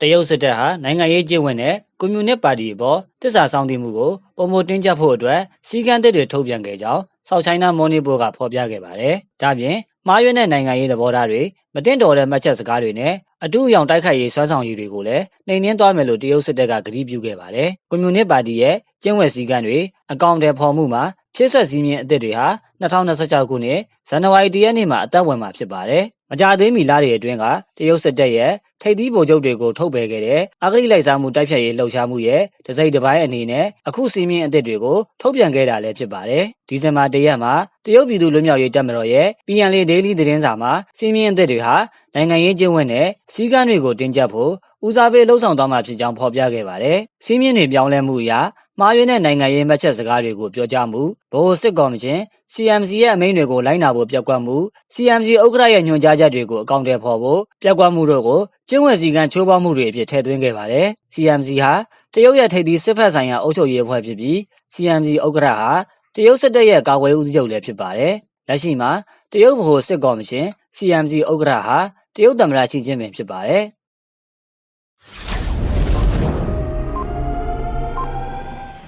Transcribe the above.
တရုတ်စစ်တပ်ဟာနိုင်ငံရေးကျင့်ဝတ်နဲ့ကွန်မြူနစ်ပါတီအပေါ်တစ္ဆာဆောင်တည်မှုကိုပုံမတင်းကျပ်ဖို့အတွက်စီကံသစ်တွေထုတ်ပြန်ခဲ့ကြောင်းဆောက်ချိုင်းနာမော်နီပိုကဖော်ပြခဲ့ပါတယ်။ဒါပြင်မှားရွေးတဲ့နိုင်ငံရေးသဘောထားတွေမတင်တော်တဲ့မှတ်ချက်စကားတွေနဲ့အတူအယောင်တိုက်ခိုက်ရေးစွမ်းဆောင်ရည်တွေကိုလည်းနှိမ်နင်းသွားမယ်လို့တရုတ်စစ်တပ်ကကတိပြုခဲ့ပါတယ်။ကွန်မြူနစ်ပါတီရဲ့ကျင့်ဝတ်စည်းကမ်းတွေအကောင့်တွေဖော်မှုမှာဖြည့်ဆွက်စည်းမျဉ်းအသစ်တွေဟာ2026ခုနှစ်ဇန်နဝါရီလရက်နေ့မှာအသက်ဝင်မှာဖြစ်ပါတယ်။ မကြသေးမီလတွေအတွင်းကတရုတ်စစ်တပ်ရဲ့ထိပ်သီးဗိုလ်ချုပ်တွေကိုထုတ်ပယ်ခဲ့တဲ့အဂရိလိုက်စားမှုတိုက်ဖြတ်ရေးလှုပ်ရှားမှုရဲ့တစိမ့်တစ်ပိုင်းအနေနဲ့အခုစည်းမျဉ်းအသစ်တွေကိုထုတ်ပြန်ခဲ့တာလည်းဖြစ်ပါတယ်။ဒီဇင်ဘာ၁ရက်မှာတရုတ်ပြည်သူ့လွတ်မြောက်ရေးတပ်မတော်ရဲ့ PNL Daily သတင်းစာမှာစည်းမျဉ်းအသစ်တွေဟာနိုင်ငံရေးကျင့်ဝတ်နဲ့စည်းကမ်းတွေကိုတင်ကြပ်ဖို့ဦးစားပေးလှုံ့ဆော်သွားမှာဖြစ်ကြောင်းဖော်ပြခဲ့ပါတယ်။စည်းမျဉ်းတွေပြောင်းလဲမှုအရ မှားယွင်းတဲ့နိုင်ငံရေးမှတ်ချက်စကားတွေကိုပြောကြားမှုဗဟိုစစ်ကော်မရှင် CMC ရဲ့အမိန့်တွေကိုလိုက်နာဖို့ပြက်ကွက်မှု CMC ဥက္ကဋ္ဌရဲ့ညွှန်ကြားချက်တွေကိုအကောင့်တွေဖော်ဖို့ပြက်ကွက်မှုတို့ကိုကျင့်ဝတ်စည်းကမ်းချိုးဖောက်မှုတွေအဖြစ်ထည့်သွင်းခဲ့ပါတယ်။ CMC ဟာတရုတ်ရဲ့ထိပ်သီးစစ်ဖက်ဆိုင်ရာအုပ်ချုပ်ရေးအဖွဲ့ဖြစ်ပြီး CMC ဥက္ကဋ္ဌဟာတရုတ်စစ်တပ်ရဲ့ကာကွယ်ဦးစီးချုပ်လည်းဖြစ်ပါတယ်။လက်ရှိမှာတရုတ်ဗဟိုစစ်ကော်မရှင် CMC ဥက္ကဋ္ဌဟာတရုတ်သမ္မတရှီကျင်းပင်ဖြစ်ပါတယ်။